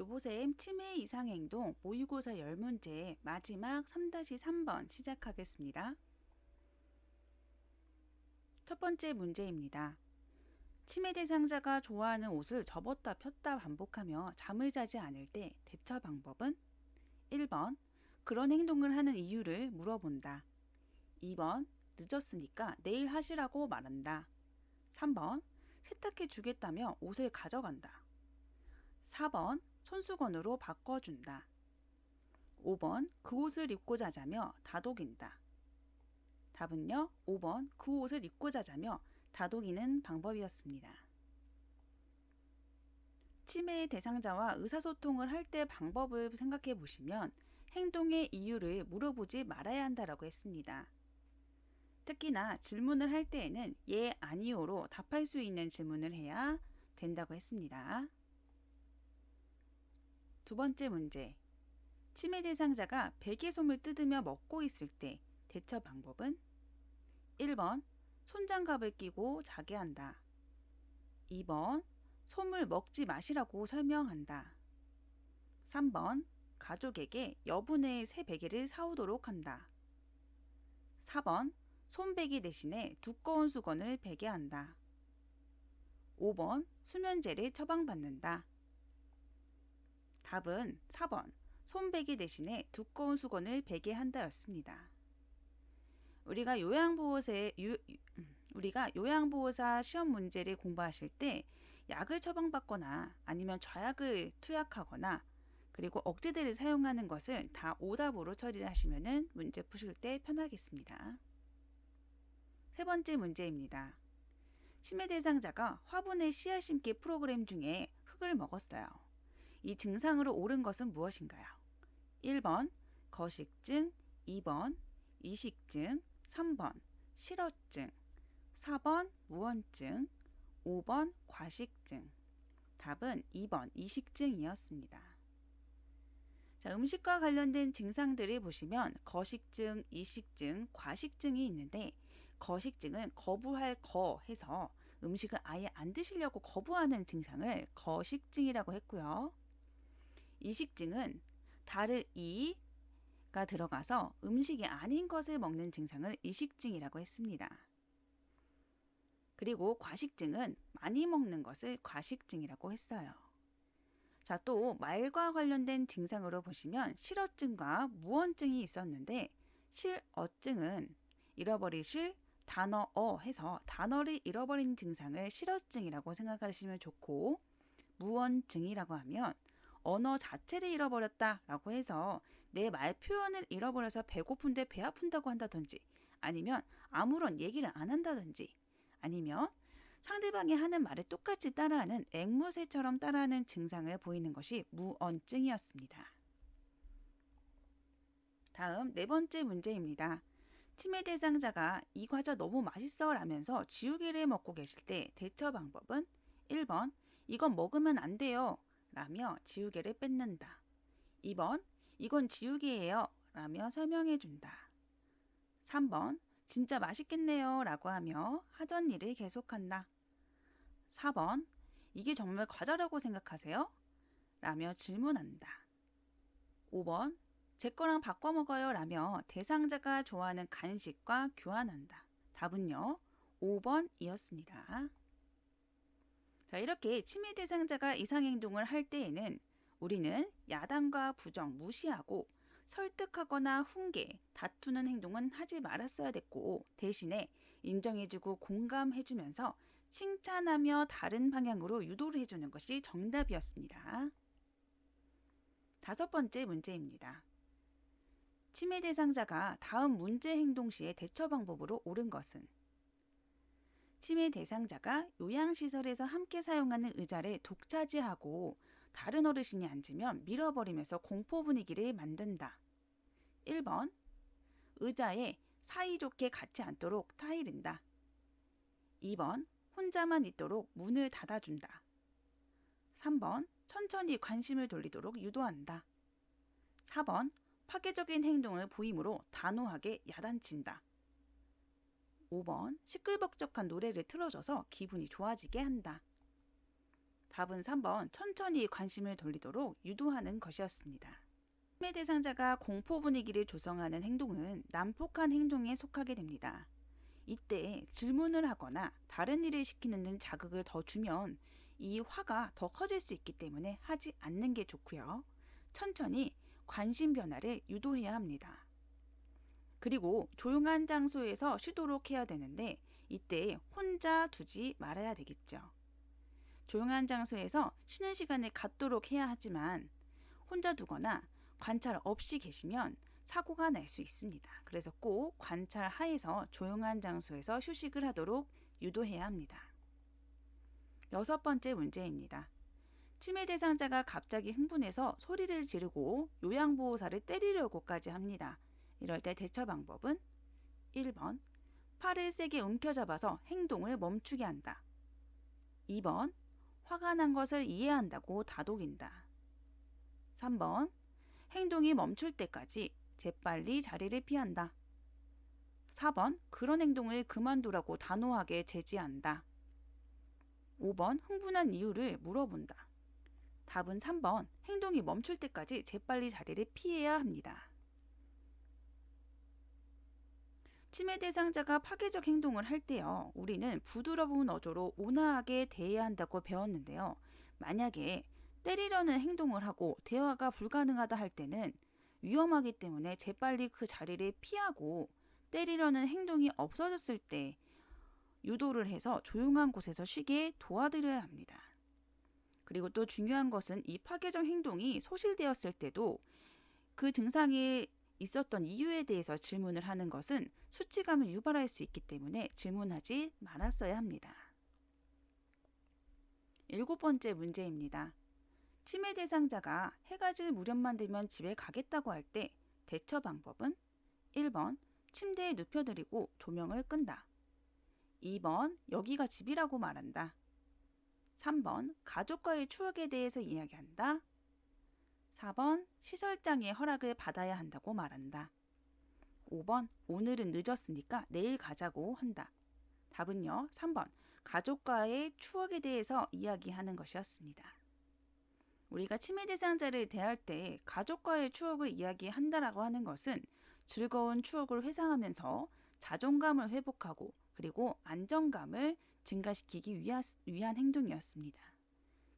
요보셈 치매 이상 행동 모의고사 10문제 마지막 3-3번 시작하겠습니다. 첫 번째 문제입니다. 치매 대상자가 좋아하는 옷을 접었다 폈다 반복하며 잠을 자지 않을 때 대처 방법은 1번 그런 행동을 하는 이유를 물어본다. 2번 늦었으니까 내일 하시라고 말한다. 3번 세탁해 주겠다며 옷을 가져간다. 4번 손수건으로 바꿔준다. 5번 그 옷을 입고 자자며 다독인다. 답은요, 5번 그 옷을 입고 자자며 다독이는 방법이었습니다. 치매의 대상자와 의사소통을 할 때 방법을 생각해 보시면 행동의 이유를 물어보지 말아야 한다라고 했습니다. 특히나 질문을 할 때에는 예, 아니오로 답할 수 있는 질문을 해야 된다고 했습니다. 두 번째 문제. 치매 대상자가 베개 솜을 뜯으며 먹고 있을 때 대처 방법은 1번 손장갑을 끼고 자게 한다. 2번 솜을 먹지 마시라고 설명한다. 3번 가족에게 여분의 새 베개를 사오도록 한다. 4번 손베개 대신에 두꺼운 수건을 베게 한다. 5번 수면제를 처방받는다. 답은 4번 손베개 대신에 두꺼운 수건을 베게 한다였습니다. 우리가 요양보호사의 유, 음, 우리가 요양보호사 시험 문제를 공부하실 때 약을 처방받거나 아니면 좌약을 투약하거나 그리고 억제제를 사용하는 것을 다 오답으로 처리를 하시면은 문제 푸실 때 편하겠습니다. 세 번째 문제입니다. 치매 대상자가 화분에 씨앗 심기 프로그램 중에 흙을 먹었어요. 이 증상으로 옳은 것은 무엇인가요? 1번 거식증, 2번 이식증, 3번 실어증, 4번 무언증, 5번 과식증. 답은 2번 이식증이었습니다. 자, 음식과 관련된 증상들을 보시면 거식증, 이식증, 과식증이 있는데 거식증은 거부할 거 해서 음식을 아예 안 드시려고 거부하는 증상을 거식증이라고 했고요. 이식증은 달을 이가 들어가서 음식이 아닌 것을 먹는 증상을 이식증이라고 했습니다. 그리고 과식증은 많이 먹는 것을 과식증이라고 했어요. 자, 또 말과 관련된 증상으로 보시면 실어증과 무언증이 있었는데 실어증은 잃어버리실 단어 어 해서 단어를 잃어버린 증상을 실어증이라고 생각하시면 좋고 무언증이라고 하면 언어 자체를 잃어버렸다 라고 해서 내 말 표현을 잃어버려서 배고픈데 배 아픈다고 한다든지 아니면 아무런 얘기를 안 한다든지 아니면 상대방이 하는 말을 똑같이 따라하는 앵무새처럼 따라하는 증상을 보이는 것이 무언증이었습니다. 다음 네 번째 문제입니다. 치매 대상자가 이 과자 너무 맛있어 라면서 지우개를 먹고 계실 때 대처 방법은 1번 이건 먹으면 안 돼요 라며 지우개를 뺏는다. 2번 이건 지우개예요 라며 설명해 준다. 3번 진짜 맛있겠네요 라고 하며 하던 일을 계속한다. 4번 이게 정말 과자라고 생각하세요? 라며 질문한다. 5번 제 거랑 바꿔 먹어요 라며 대상자가 좋아하는 간식과 교환한다. 답은요. 5번이었습니다. 자, 이렇게 치매 대상자가 이상 행동을 할 때에는 우리는 야단과 부정 무시하고 설득하거나 훈계, 다투는 행동은 하지 말았어야 됐고 대신에 인정해주고 공감해주면서 칭찬하며 다른 방향으로 유도를 해주는 것이 정답이었습니다. 다섯 번째 문제입니다. 치매 대상자가 다음 문제 행동 시에 대처 방법으로 옳은 것은 치매 대상자가 요양시설에서 함께 사용하는 의자를 독차지하고 다른 어르신이 앉으면 밀어버리면서 공포 분위기를 만든다. 1번 의자에 사이좋게 같이 앉도록 타이른다. 2번 혼자만 있도록 문을 닫아준다. 3번 천천히 관심을 돌리도록 유도한다. 4번 파괴적인 행동을 보임으로 단호하게 야단친다. 5번 시끌벅적한 노래를 틀어줘서 기분이 좋아지게 한다. 답은 3번 천천히 관심을 돌리도록 유도하는 것이었습니다. 치매 대상자가 공포 분위기를 조성하는 행동은 난폭한 행동에 속하게 됩니다. 이때 질문을 하거나 다른 일을 시키는 등 자극을 더 주면 이 화가 더 커질 수 있기 때문에 하지 않는 게 좋고요. 천천히 관심 변화를 유도해야 합니다. 그리고 조용한 장소에서 쉬도록 해야 되는데 이때 혼자 두지 말아야 되겠죠. 조용한 장소에서 쉬는 시간을 갖도록 해야 하지만 혼자 두거나 관찰 없이 계시면 사고가 날 수 있습니다. 그래서 꼭 관찰 하에서 조용한 장소에서 휴식을 하도록 유도해야 합니다. 여섯 번째 문제입니다. 치매 대상자가 갑자기 흥분해서 소리를 지르고 요양보호사를 때리려고까지 합니다. 이럴 때 대처 방법은 1번 팔을 세게 움켜잡아서 행동을 멈추게 한다. 2번 화가 난 것을 이해한다고 다독인다. 3번 행동이 멈출 때까지 재빨리 자리를 피한다. 4번 그런 행동을 그만두라고 단호하게 제지한다. 5번 흥분한 이유를 물어본다. 답은 3번 행동이 멈출 때까지 재빨리 자리를 피해야 합니다. 치매 대상자가 파괴적 행동을 할 때요, 우리는 부드러운 어조로 온화하게 대해야 한다고 배웠는데요. 만약에 때리려는 행동을 하고 대화가 불가능하다 할 때는 위험하기 때문에 재빨리 그 자리를 피하고 때리려는 행동이 없어졌을 때 유도를 해서 조용한 곳에서 쉬게 도와드려야 합니다. 그리고 또 중요한 것은 이 파괴적 행동이 소실되었을 때도 그 증상이 있었던 이유에 대해서 질문을 하는 것은 수치감을 유발할 수 있기 때문에 질문하지 말았어야 합니다. 일곱 번째 문제입니다. 치매 대상자가 해가 질 무렵만 되면 집에 가겠다고 할 때 대처 방법은 1번 침대에 눕혀드리고 조명을 끈다. 2번 여기가 집이라고 말한다. 3번 가족과의 추억에 대해서 이야기한다. 4번 시설장의 허락을 받아야 한다고 말한다. 5번 오늘은 늦었으니까 내일 가자고 한다. 답은요. 3번 가족과의 추억에 대해서 이야기하는 것이었습니다. 우리가 치매 대상자를 대할 때 가족과의 추억을 이야기한다라고 하는 것은 즐거운 추억을 회상하면서 자존감을 회복하고 그리고 안정감을 증가시키기 위한 행동이었습니다.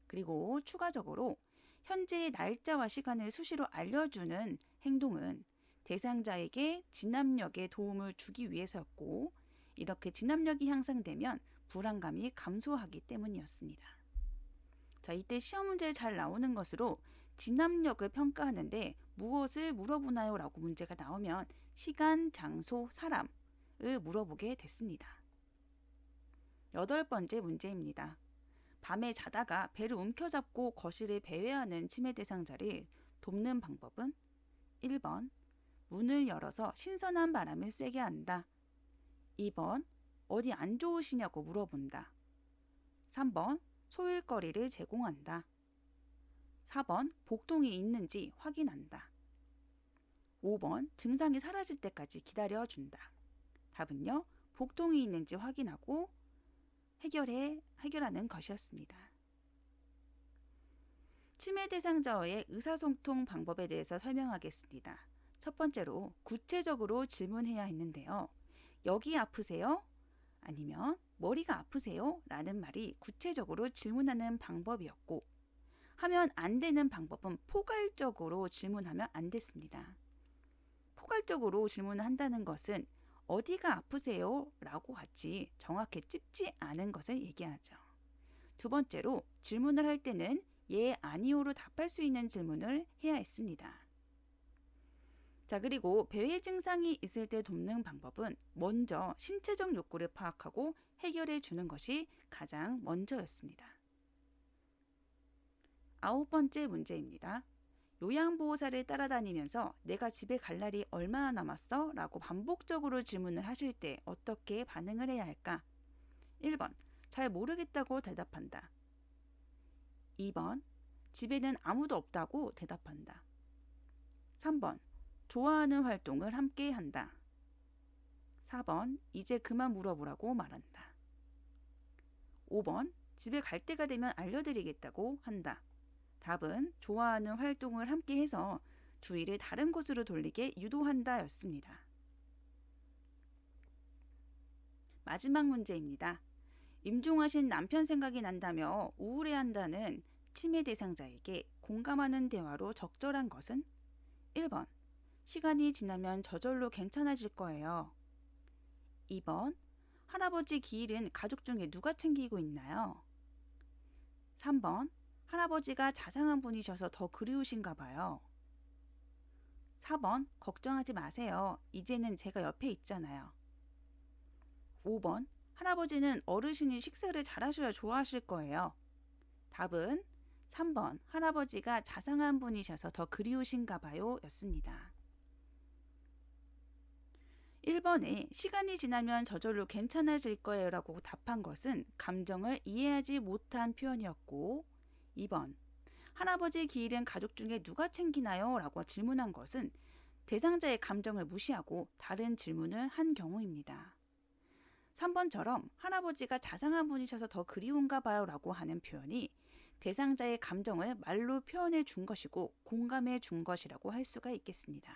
그리고 추가적으로 현재의 날짜와 시간을 수시로 알려주는 행동은 대상자에게 진압력에 도움을 주기 위해서였고 이렇게 진압력이 향상되면 불안감이 감소하기 때문이었습니다. 자, 이때 시험 문제에 잘 나오는 것으로 진압력을 평가하는데 무엇을 물어보나요? 라고 문제가 나오면 시간, 장소, 사람을 물어보게 됐습니다. 여덟 번째 문제입니다. 밤에 자다가 배를 움켜잡고 거실에 배회하는 치매 대상자를 돕는 방법은 1번 문을 열어서 신선한 바람을 쐬게 한다. 2번 어디 안 좋으시냐고 물어본다. 3번 소일거리를 제공한다. 4번 복통이 있는지 확인한다. 5번 증상이 사라질 때까지 기다려준다. 답은요. 복통이 있는지 확인하고 해결해, 해결하는 것이었습니다. 치매 대상자의 의사소통 방법에 대해서 설명하겠습니다. 첫 번째로 구체적으로 질문해야 했는데요. 여기 아프세요? 아니면 머리가 아프세요? 라는 말이 구체적으로 질문하는 방법이었고, 하면 안 되는 방법은 포괄적으로 질문하면 안 됐습니다. 포괄적으로 질문을 한다는 것은 어디가 아프세요? 라고 같이 정확히 찝지 않은 것을 얘기하죠. 두 번째로 질문을 할 때는 예, 아니오로 답할 수 있는 질문을 해야 했습니다. 자, 그리고 배회 증상이 있을 때 돕는 방법은 먼저 신체적 욕구를 파악하고 해결해 주는 것이 가장 먼저였습니다. 아홉 번째 문제입니다. 요양보호사를 따라다니면서 내가 집에 갈 날이 얼마나 남았어? 라고 반복적으로 질문을 하실 때 어떻게 반응을 해야 할까? 1번, 잘 모르겠다고 대답한다. 2번, 집에는 아무도 없다고 대답한다. 3번, 좋아하는 활동을 함께 한다. 4번, 이제 그만 물어보라고 말한다. 5번, 집에 갈 때가 되면 알려드리겠다고 한다. 답은 좋아하는 활동을 함께 해서 주의를 다른 곳으로 돌리게 유도한다 였습니다. 마지막 문제입니다. 임종하신 남편 생각이 난다며 우울해한다는 치매 대상자에게 공감하는 대화로 적절한 것은 1번 시간이 지나면 저절로 괜찮아질 거예요. 2번 할아버지 기일은 가족 중에 누가 챙기고 있나요? 3번 할아버지가 자상한 분이셔서 더 그리우신가 봐요. 4번 걱정하지 마세요. 이제는 제가 옆에 있잖아요. 5번 할아버지는 어르신이 식사를 잘하셔야 좋아하실 거예요. 답은 3번 할아버지가 자상한 분이셔서 더 그리우신가 봐요 였습니다. 1번에 시간이 지나면 저절로 괜찮아질 거예요 라고 답한 것은 감정을 이해하지 못한 표현이었고 2번 할아버지 기일은 가족 중에 누가 챙기나요? 라고 질문한 것은 대상자의 감정을 무시하고 다른 질문을 한 경우입니다. 3번처럼 할아버지가 자상한 분이셔서 더 그리운가 봐요 라고 하는 표현이 대상자의 감정을 말로 표현해 준 것이고 공감해 준 것이라고 할 수가 있겠습니다.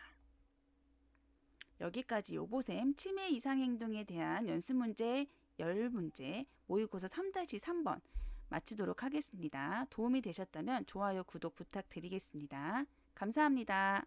여기까지 요보셈 치매 이상 행동에 대한 연습 문제 10문제 모의고사 3-3번 마치도록 하겠습니다. 도움이 되셨다면 좋아요, 구독 부탁드리겠습니다. 감사합니다.